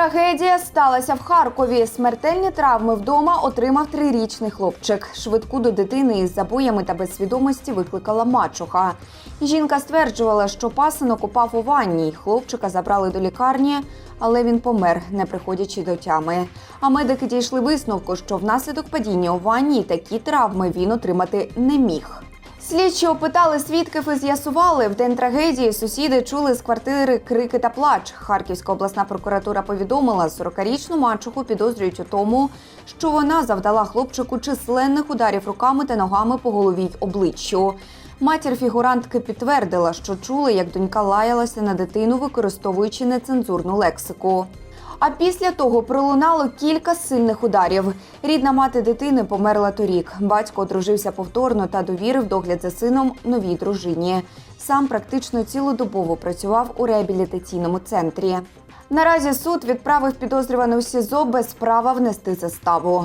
Трагедія сталася в Харкові. Смертельні травми вдома отримав трирічний хлопчик. Швидку до дитини із забоями та без свідомості викликала мачуха. Жінка стверджувала, що пасинок упав у ванні. Хлопчика забрали до лікарні, але він помер, не приходячи до тями. А медики дійшли висновку, що внаслідок падіння у ванні такі травми він отримати не міг. Слідчі опитали свідків і з'ясували, в день трагедії сусіди чули з квартири крики та плач. Харківська обласна прокуратура повідомила, 40-річну мачуху підозрюють у тому, що вона завдала хлопчику численних ударів руками та ногами по голові й обличчю. Матір фігурантки підтвердила, що чули, як донька лаялася на дитину, використовуючи нецензурну лексику. А після того пролунало кілька сильних ударів. Рідна мати дитини померла торік. Батько одружився повторно та довірив догляд за сином новій дружині. Сам практично цілодобово працював у реабілітаційному центрі. Наразі суд відправив підозрювану СІЗО без права внести заставу.